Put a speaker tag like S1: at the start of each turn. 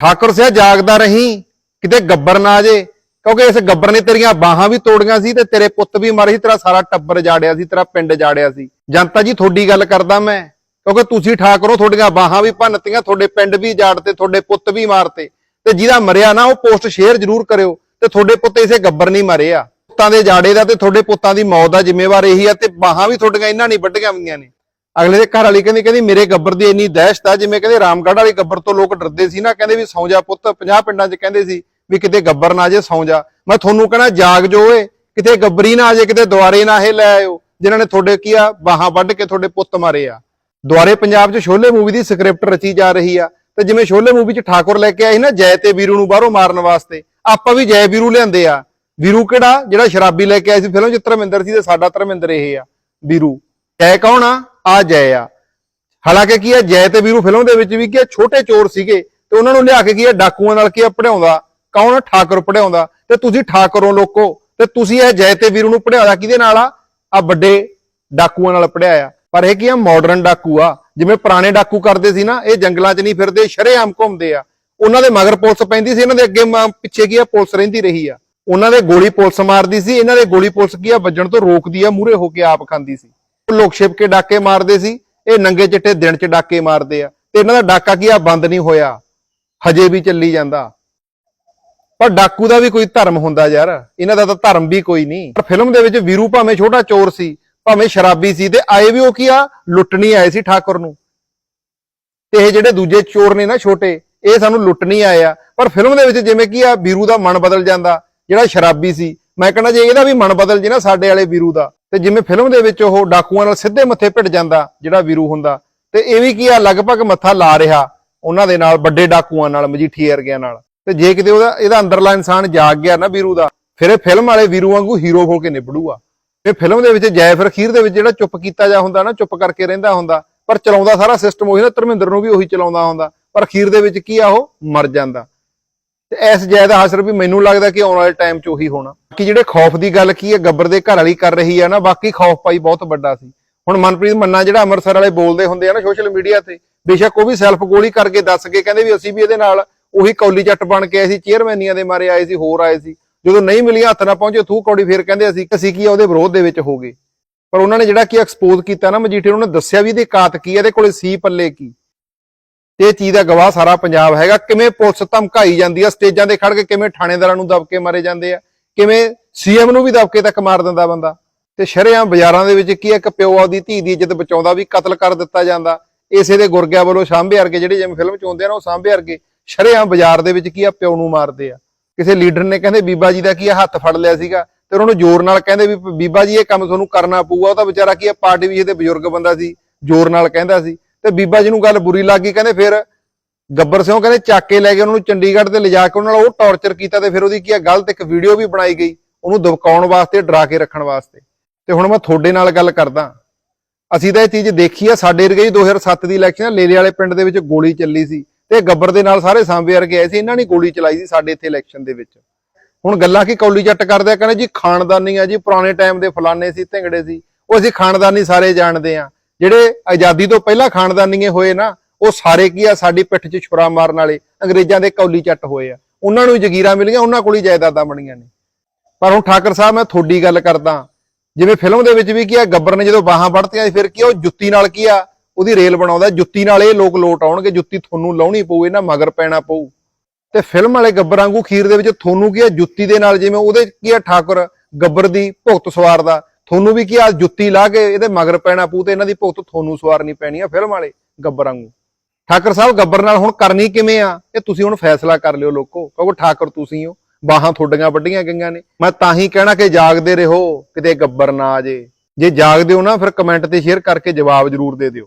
S1: ਠਾਕੁਰ ਸਿਆ ਜਾਗਦਾ ਰਹੀਂ, ਕਿਤੇ ਗੱਬਰ ਨਾ ਆ ਜੇ, ਕਿਉਂਕਿ ਇਸ ਗੱਬਰ ਨੇ ਤੇਰੀਆਂ ਬਾਹਾਂ ਵੀ ਤੋੜੀਆਂ ਸੀ ਤੇ ਤੇਰੇ ਪੁੱਤ ਵੀ ਮਰੇ ਸੀ, ਤੇਰਾ ਸਾਰਾ ਟੱਬਰ ਜਾੜਿਆ ਸੀ, ਤੇਰਾ ਪਿੰਡ ਜਾੜਿਆ ਸੀ। ਜਨਤਾ ਜੀ, ਤੁਹਾਡੀ ਗੱਲ ਕਰਦਾ ਮੈਂ, ਕਿਉਂਕਿ ਤੁਸੀਂ ਠਾਕੁਰੋ ਤੁਹਾਡੀਆਂ ਬਾਹਾਂ ਵੀ ਭੰਨਤੀਆਂ, ਤੁਹਾਡੇ ਪਿੰਡ ਵੀ ਜਾੜਤੇ, ਤੁਹਾਡੇ ਪੁੱਤ ਵੀ ਮਾਰਤੇ। ਤੇ ਜਿਹਦਾ ਮਰਿਆ ਨਾ, ਉਹ ਪੋਸਟ ਸ਼ੇਅਰ ਜ਼ਰੂਰ ਕਰਿਓ, ਤੇ ਤੁਹਾਡੇ ਪੁੱਤ ਇਸੇ ਗੱਬਰ ਨਹੀਂ ਮਰੇ ਆ। ਪੁੱਤਾਂ ਦੇ ਜਾੜੇ ਦਾ ਤੇ ਤੁਹਾਡੇ ਪੁੱਤਾਂ ਦੀ ਮੌਤ ਦਾ ਜ਼ਿੰਮੇਵਾਰ ਇਹੀ ਆ, ਤੇ ਬਾਹਾਂ ਵੀ ਤੁਹਾਡੀਆਂ ਇਹਨਾਂ ਨਹੀਂ ਵੱਢੀਆਂ ਹੋਈਆਂ ਨੇ। ਅਗਲੇ ਦੇ ਘਰ ਵਾਲੀ ਕਹਿੰਦੀ ਕਹਿੰਦੀ ਮੇਰੇ ਗੱਬਰ ਦੀ ਇੰਨੀ ਦਹਿਸ਼ਤ ਆ, ਜਿਵੇਂ ਕਹਿੰਦੇ ਰਾਮਗੜ੍ਹ ਵਾਲੀ ਗੱਬਰ ਤੋਂ ਲੋਕ ਡਰਦੇ ਸੀ ਨਾ, ਕਹਿੰਦੇ ਵੀ ਸੌਂ ਜਾ ਪੁੱਤ 50 ਪਿੰਡਾਂ 'ਚ ਕਹਿੰਦੇ ਸੀ ਵੀ ਕਿਤੇ ਗੱਬਰ ਨਾ ਜੇ, ਸੌਂ ਜਾ। ਮੈਂ ਤੁਹਾਨੂੰ ਕਹਿਣਾ, ਜਾਗ ਜੋ ਓਏ, ਕਿਤੇ ਗੱਬਰੀ ਨਾ ਆ ਜੇ, ਕਿਤੇ ਦੁਆਰੇ ਨਾ ਇਹ ਲੈ ਆਇਓ, ਜਿਨ੍ਹਾਂ ਨੇ ਤੁਹਾਡੇ ਕੀ ਆ, ਬਾਹਾਂ ਵੱਢ ਕੇ ਤੁਹਾਡੇ ਪੁੱਤ ਮਾਰੇ ਆ। ਦੁਆਰੇ ਪੰਜਾਬ 'ਚ ਸ਼ੋਲੇ ਮੂਵੀ ਦੀ ਸਕ੍ਰਿਪਟ ਰਚੀ ਜਾ ਰਹੀ ਆ, ਤੇ ਜਿਵੇਂ ਸ਼ੋਲੇ ਮੂਵੀ 'ਚ ਠਾਕੁਰ ਲੈ ਕੇ ਆਏ ਸੀ ਨਾ, ਜੈ ਤੇ ਵੀਰੂ ਨੂੰ ਬਾਹਰੋਂ ਮਾਰਨ ਵਾਸਤੇ, ਆਪਾਂ ਵੀ ਜੈ ਵੀਰੂ ਲਿਆਂਦੇ ਆ। ਵੀਰੂ ਕਿਹੜਾ? ਜਿਹੜਾ ਸ਼ਰਾਬੀ ਲੈ ਕੇ ਆਏ ਸੀ, ਫਿਲਮ 'ਚ ਧਰਮਿੰਦਰ ਸੀ ਤੇ ਸਾਡਾ ਧਰਮਿੰਦਰ ਇਹ ਆ, ਵੀਰੂ। ਜੈ ਕੌਣ ਆ? ਆ ਜੈ ਆ। ਹਾਲਾਂਕਿ ਕੀ ਹੈ ਜੈ ਤੇ ਵੀਰੂ ਫਿਲਮ ਦੇ ਵਿੱਚ ਵੀ ਕੀ ਹੈ ਛੋਟੇ ਚੋਰ ਸੀਗੇ ਤੇ ਉਹਨਾਂ ਨੂੰ ਲਿਆ ਕੇ ਕੀ ਹੈ ਡਾਕੂਆਂ ਨਾਲ ਕੀ ਹੈ ਪੜਾਉਂਦਾ ਕੌਣ ਠਾਕੁਰ ਪੜਾਉਂਦਾ ਤੇ ਤੁਸੀਂ ਠਾਕੁਰੋਂ ਲੋਕੋ, ਤੇ ਤੁਸੀਂ ਇਹ ਜੈ ਤੇ ਵੀਰੂ ਨੂੰ ਪੜਾਇਆ ਕਿਹਦੇ ਨਾਲ ਆ? ਆ ਵੱਡੇ ਡਾਕੂਆਂ ਨਾਲ ਪੜਾਇਆ ਪਰ ਇਹ ਕੀ ਆ ਮਾਡਰਨ ਡਾਕੂ ਆ। ਜਿਵੇਂ ਪੁਰਾਣੇ ਡਾਕੂ ਕਰਦੇ ਸੀ ਨਾ, ਇਹ ਜੰਗਲਾਂ 'ਚ ਨਹੀਂ ਫਿਰਦੇ, ਸ਼ਰੇਆਮ ਘੁੰਮਦੇ ਆ। ਉਹਨਾਂ ਦੇ ਮਗਰ ਪੁਲਿਸ ਪੈਂਦੀ ਸੀ, ਇਹਨਾਂ ਦੇ ਅੱਗੇ ਪਿੱਛੇ ਕੀ ਆ, ਪੁਲਿਸ ਰਹਿੰਦੀ ਰਹੀ ਆ। ਉਹਨਾਂ ਦੇ ਗੋਲੀ ਪੁਲਿਸ ਮਾਰਦੀ ਸੀ, ਇਹਨਾਂ ਦੇ ਗੋਲੀ ਪੁਲਿਸ ਕੀ ਆ, ਵੱਜਣ ਤੋਂ ਰੋਕਦੀ ਆ ਮੂਰੇ ਹੋ ਕੇ ਆਪ ਖਾਂਦੀ ਸੀ। ਲੋਕ ਛਿਪ ਕੇ ਡਾਕੇ ਮਾਰਦੇ ਸੀ, ਇਹ ਨੰਗੇ ਚਿੱਟੇ ਦਿਨ 'ਚ ਡਾਕੇ ਮਾਰਦੇ ਆ, ਤੇ ਇਹਨਾਂ ਦਾ ਡਾਕਾ ਕੀ ਆ? ਬੰਦ ਨਹੀਂ ਹੋਇਆ, ਹਜੇ ਵੀ ਚੱਲੀ ਜਾਂਦਾ। ਪਰ ਡਾਕੂ ਦਾ ਵੀ ਕੋਈ ਧਰਮ ਹੁੰਦਾ ਯਾਰ, ਇਹਨਾਂ ਦਾ ਤਾਂ ਧਰਮ ਵੀ ਕੋਈ ਨਹੀਂ। ਪਰ ਫਿਲਮ ਦੇ ਵਿੱਚ ਵੀਰੂ ਭਾਵੇਂ ਛੋਟਾ ਚੋਰ ਸੀ, ਭਾਵੇਂ ਸ਼ਰਾਬੀ ਸੀ, ਤੇ ਆਏ ਵੀ ਉਹ ਕੀ ਆ? ਲੁੱਟਣੀ ਆਏ ਸੀ ਠਾਕੁਰ ਨੂੰ। ਤੇ ਇਹ ਜਿਹੜੇ ਦੂਜੇ ਚੋਰ ਨੇ ਨਾ ਛੋਟੇ, ਇਹ ਸਾਨੂੰ ਲੁੱਟ ਨਹੀਂ ਆਏ ਆ। ਪਰ ਫਿਲਮ ਦੇ ਵਿੱਚ ਜਿਵੇਂ ਕੀ ਆ, ਵੀਰੂ ਦਾ ਮਨ ਬਦਲ ਜਾਂਦਾ, ਜਿਹੜਾ ਸ਼ਰਾਬੀ ਸੀ। ਮੈਂ ਕਹਿੰਦਾ ਜੇ ਇਹਦਾ ਵੀ ਮਨ ਬਦਲ ਜੇ ਨਾ ਸਾਡੇ ਵਾਲੇ ਵੀਰੂ ਦਾ ਤੇ ਜਿਵੇਂ ਫਿਲਮ ਦੇ ਵਿੱਚ ਉਹ ਡਾਕੂਆਂ ਨਾਲ ਸਿੱਧੇ ਮੱਥੇ ਭਿੜ ਜਾਂਦਾ, ਜਿਹੜਾ ਵੀਰੂ ਹੁੰਦਾ, ਤੇ ਇਹ ਵੀ ਕੀ ਆ, ਲਗਭਗ ਮੱਥਾ ਲਾ ਰਿਹਾ ਉਹਨਾਂ ਦੇ ਨਾਲ, ਵੱਡੇ ਡਾਕੂਆਂ ਨਾਲ ਮਜੀਠੀ ਵਰਗਿਆਂ ਨਾਲ। ਤੇ ਜੇ ਕਿਤੇ ਉਹਦਾ, ਇਹਦਾ ਅੰਦਰਲਾ ਇਨਸਾਨ ਜਾਗ ਗਿਆ ਨਾ ਵੀਰੂ ਦਾ, ਫਿਰ ਇਹ ਫਿਲਮ ਵਾਲੇ ਵੀਰੂ ਵਾਂਗੂ ਹੀਰੋ ਹੋ ਕੇ ਨਿਭੜੂਗਾ ਇਹ ਫਿਲਮ ਦੇ ਵਿੱਚ ਜੈ ਫਿਰ ਅਖੀਰ ਦੇ ਵਿੱਚ ਜਿਹੜਾ ਚੁੱਪ ਕੀਤਾ ਜਾ ਹੁੰਦਾ ਨਾ, ਚੁੱਪ ਕਰਕੇ ਰਹਿੰਦਾ ਹੁੰਦਾ, ਪਰ ਚਲਾਉਂਦਾ ਸਾਰਾ ਸਿਸਟਮ ਉਹੀ ਨਾ, ਧਰਮਿੰਦਰ ਨੂੰ ਵੀ ਉਹੀ ਚਲਾਉਂਦਾ ਹੁੰਦਾ, ਪਰ ਅਖੀਰ ਦੇ ਵਿੱਚ ਕੀ ਆ ਉਹ, ਮਰ ਜਾਂਦਾ। ਤੇ ਇਸ ਜੈ ਦਾ ਹਸਰ ਵੀ ਮੈਨੂੰ ਲੱਗਦਾ ਕਿ ਆਉਣ ਵਾਲੇ ਟਾਈਮ 'ਚ ਉਹੀ ਹੋਣਾ। ਕਿ ਜਿਹੜੇ ਖੌਫ ਦੀ ਗੱਲ ਕੀ ਹੈ, ਗੱਬਰ ਦੇ ਘਰ ਵਾਲੀ ਕਰ ਰਹੀ ਹੈ ਨਾ, ਬਾਕੀ ਖੌਫ ਪਾਈ ਬਹੁਤ ਵੱਡਾ ਸੀ। ਹੁਣ ਮਨਪ੍ਰੀਤ ਮੰਨਾ ਜਿਹੜਾ ਅੰਮ੍ਰਿਤਸਰ ਵਾਲੇ ਬੋਲਦੇ ਹੁੰਦੇ ਆ ਨਾ ਸੋਸ਼ਲ ਮੀਡੀਆ ਤੇ, ਬੇਸ਼ੱਕ ਉਹ ਵੀ ਸੈਲਫ ਗੋਲੀ ਕਰਕੇ ਦੱਸ ਕੇ ਕਹਿੰਦੇ ਵੀ ਅਸੀਂ ਵੀ ਇਹਦੇ ਨਾਲ ਉਹੀ ਕੌਲੀ ਜੱਟ ਬਣ ਕੇ ਆਏ ਸੀ ਚੇਅਰਮੈਨੀਆਂ ਦੇ ਮਾਰੇ ਆਏ ਸੀ, ਹੋਰ ਆਏ ਸੀ। ਜਦੋਂ ਨਹੀਂ ਮਿਲੀਆਂ, ਹੱਥ ਨਾ ਪਹੁੰਚੇ ਥੂ ਕੌੜੀ ਫੇਰ ਕਹਿੰਦੇ ਅਸੀਂ ਅਸੀਂ ਕੀ ਆ, ਉਹਦੇ ਵਿਰੋਧ ਦੇ ਵਿੱਚ ਹੋ ਗਏ। ਪਰ ਉਹਨਾਂ ਨੇ ਜਿਹੜਾ ਕੀ ਐਕਸਪੋਜ਼ ਕੀਤਾ ਨਾ ਮਜੀਠੇ ਉਹਨਾਂ ਨੇ ਦੱਸਿਆ ਵੀ ਇਹਦੇ ਕਾਤ ਕੀ ਹੈ ਇਹਦੇ ਕੋਲੇ ਸੀ ਪੱਲੇ ਕੀ। ਤੇ ਇਹ ਚੀਜ਼ ਦਾ ਗਵਾਹ ਸਾਰਾ ਪੰਜਾਬ ਹੈਗਾ। ਕਿਵੇਂ ਪੁਲਿਸ ਧਮਕਾਈ ਜਾਂਦੀ ਆ, ਸਟੇਜਾਂ ਤੇ ਖੜ ਕੇ ਕਿਵੇਂ ਥਾਣੇਦਾਰਾਂ ਨੂੰ ਦਬਕੇ ਮਾਰੇ ਜਾਂਦੇ ਆ, ਕਿਵੇਂ ਸੀਐਮ ਨੂੰ ਵੀ ਦਬਕੇ ਤੱਕ ਮਾਰ ਦਿੰਦਾ ਬੰਦਾ। ਤੇ ਸ਼ਰੇਆਮ ਬਾਜ਼ਾਰਾਂ ਦੇ ਵਿੱਚ ਕੀ ਇੱਕ ਪਿਓ ਆਪਦੀ ਧੀ ਦੀ ਇੱਜ਼ਤ ਬਚਾਉਂਦਾ ਵੀ ਕਤਲ ਕਰ ਦਿੱਤਾ ਜਾਂਦਾ। ਇਸੇ ਦੇ ਗੁਰਗਿਆ ਵੱਲੋਂ ਸਾਂਭੇ ਵਰਗੇ ਜਿਹੜੇ ਜਿਵੇਂ ਫਿਲਮ ਚ ਆਉਂਦੇ ਆ ਨਾ, ਉਹ ਸਾਂਭੇ ਵਰਗੇ ਸ਼ਰੇਆਮ ਬਾਜ਼ਾਰ ਦੇ ਵਿੱਚ ਕੀ ਆ, ਪਿਓ ਨੂੰ ਮਾਰਦੇ ਆ। ਕਿਸੇ ਲੀਡਰ ਨੇ ਕਹਿੰਦੇ, ਬੀਬਾ ਜੀ ਦਾ ਕੀ ਆ, ਹੱਥ ਫੜ ਲਿਆ ਸੀਗਾ ਤੇ ਉਹਨਾਂ ਨੂੰ ਜ਼ੋਰ ਨਾਲ ਕਹਿੰਦੇ ਵੀ, ਬੀਬਾ ਜੀ ਇਹ ਕੰਮ ਤੁਹਾਨੂੰ ਕਰਨਾ ਪਊਗਾ। ਉਹ ਤਾਂ ਵਿਚਾਰਾ ਕੀ ਆ, ਪਾਰਟੀ ਵੀ ਇਹਦੇ ਬਜ਼ੁਰਗ ਬੰਦਾ ਸੀ, ਜ਼ੋਰ ਨਾਲ ਕਹਿੰਦਾ ਸੀ। ਤੇ ਬੀਬਾ ਜੀ ਨੂੰ ਗੱਲ ਬੁਰੀ ਲੱਗ ਗਈ ਕਹਿੰਦੇ ਫਿਰ ਗੱਬਰ ਸਿੰਘ ਕਹਿੰਦੇ ਚੱਕ ਕੇ ਲੈ ਕੇ ਉਹਨਾਂ ਨੂੰ ਚੰਡੀਗੜ੍ਹ ਤੇ ਲਿਜਾ ਕੇ ਉਹਨਾਂ ਨਾਲ ਉਹ ਟੌਰਚਰ ਕੀਤਾ ਤੇ ਫਿਰ ਉਹਦੀ ਕੀ ਆ, ਗਲਤ ਇੱਕ ਵੀਡੀਓ ਵੀ ਬਣਾਈ ਗਈ, ਉਹਨੂੰ ਦਬਕਾਉਣ ਵਾਸਤੇ, ਡਰਾ ਕੇ ਰੱਖਣ ਵਾਸਤੇ। ਤੇ ਹੁਣ ਮੈਂ ਤੁਹਾਡੇ ਨਾਲ ਗੱਲ ਕਰਦਾ। ਅਸੀਂ ਤਾਂ ਇਹ ਚੀਜ਼ ਦੇਖੀ ਆ, ਸਾਡੇ ਵਰਗੇ ਹੀ 2007 ਦੀ ਇਲੈਕਸ਼ਨ ਲੇਲੇ ਵਾਲੇ ਪਿੰਡ ਦੇ ਵਿੱਚ ਗੋਲੀ ਚੱਲੀ ਸੀ ਤੇ ਗੱਬਰ ਦੇ ਨਾਲ ਸਾਰੇ ਸਾਂਬੇ ਵਰਗੇ ਆਏ ਸੀ, ਇਹਨਾਂ ਨੇ ਗੋਲੀ ਚਲਾਈ ਸੀ ਸਾਡੇ ਇੱਥੇ ਇਲੈਕਸ਼ਨ ਦੇ ਵਿੱਚ। ਹੁਣ ਗੱਲਾਂ ਕੀ ਕੌਲੀ ਜੱਟ ਕਰਦੇ ਆ, ਕਹਿੰਦੇ ਜੀ ਖਾਨਦਾਨੀ ਆ ਜੀ, ਪੁਰਾਣੇ ਟਾਈਮ ਦੇ ਫਲਾਣੇ ਸੀ ਢਿੰਗੜੇ ਸੀ, ਉਹ ਅਸੀਂ ਖਾਨਦਾਨੀ ਸਾਰੇ ਜਾਣਦੇ ਆ। ਜਿਹੜੇ ਆਜ਼ਾਦੀ ਤੋਂ ਪਹਿਲਾਂ ਖਾਨਦਾਨੀਏ ਹੋਏ ਨਾ ਉਹ ਸਾਰੇ ਕੀ ਆ ਸਾਡੀ ਪਿੱਠ 'ਚ ਛੁਰਾ ਮਾਰਨ ਵਾਲੇ ਅੰਗਰੇਜ਼ਾਂ ਦੇ ਕੌਲੀ ਚੱਟ ਹੋਏ ਆ। ਉਹਨਾਂ ਨੂੰ ਹੀ ਜ਼ਗੀਰਾਂ ਮਿਲੀਆਂ ਉਹਨਾਂ ਕੋਲ ਹੀ ਜਾਇਦਾਦਾਂ ਬਣੀਆਂ ਨੇ। ਪਰ ਹੁਣ ਠਾਕਰ ਸਾਹਿਬ ਮੈਂ ਤੁਹਾਡੀ ਗੱਲ ਕਰਦਾ। ਜਿਵੇਂ ਫਿਲਮ ਦੇ ਵਿੱਚ ਵੀ ਕੀ ਆ ਗੱਬਰ ਨੇ ਜਦੋਂ ਬਾਹਾਂ ਵੜਤੀਆਂ ਸੀ, ਫਿਰ ਕੀ ਉਹ ਜੁੱਤੀ ਨਾਲ ਕੀ ਆ ਉਹਦੀ ਰੇਲ ਬਣਾਉਂਦਾ ਜੁੱਤੀ ਨਾਲ ਇਹ ਲੋਕ ਲੋਟ ਆਉਣਗੇ ਜੁੱਤੀ ਤੁਹਾਨੂੰ ਲਾਉਣੀ ਪਊ ਇਹਨਾਂ ਮਗਰ ਪੈਣਾ ਪਊ। ਤੇ ਫਿਲਮ ਵਾਲੇ ਗੱਬਰ ਵਾਂਗੂ ਖੀਰ ਦੇ ਵਿੱਚ ਤੁਹਾਨੂੰ ਕੀ ਆ ਜੁੱਤੀ ਦੇ ਨਾਲ ਜਿਵੇਂ ਉਹਦੇ ਕੀ ਆ ਠਾਕੁਰ ਗੱਬਰ ਦੀ ਭੁਗਤ ਸਵਾਰ ਦਾ ਤੁਹਾਨੂੰ ਵੀ ਕੀ ਆ, ਜੁੱਤੀ ਲਾ ਕੇ ਇਹਦੇ ਮਗਰ ਪੈਣਾ ਪੂ ਤੇ ਇਹਨਾਂ ਦੀ ਭੁਗਤ ਤੁਹਾਨੂੰ ਸਵਾਰਨੀ ਪੈਣੀ ਆ ਫਿਲਮ ਵਾਲੇ, ਗੱਬਰ ਵਾਂਗੂ। ਠਾਕਰ ਸਾਹਿਬ, ਗੱਬਰ ਨਾਲ ਹੁਣ ਕਰਨੀ ਕਿਵੇਂ ਆ? ਇਹ ਤੁਸੀਂ ਹੁਣ ਫੈਸਲਾ ਕਰ ਲਿਓ ਲੋਕੋ ਕਿਉਂਕਿ ਠਾਕਰ ਤੁਸੀਂ ਹੋ, ਬਾਹਾਂ ਤੁਹਾਡੀਆਂ ਵੱਡੀਆਂ ਗਈਆਂ ਨੇ। ਮੈਂ ਤਾਂ ਹੀ ਕਹਿਣਾ ਕਿ ਜਾਗਦੇ ਰਹੋ, ਕਿਤੇ ਗੱਬਰ ਨਾ ਆ ਜੇ। ਜੇ ਜਾਗਦੇ ਹੋ ਨਾ, ਫਿਰ ਕਮੈਂਟ ਤੇ ਸ਼ੇਅਰ ਕਰਕੇ ਜਵਾਬ ਜ਼ਰੂਰ ਦੇ ਦਿਓ।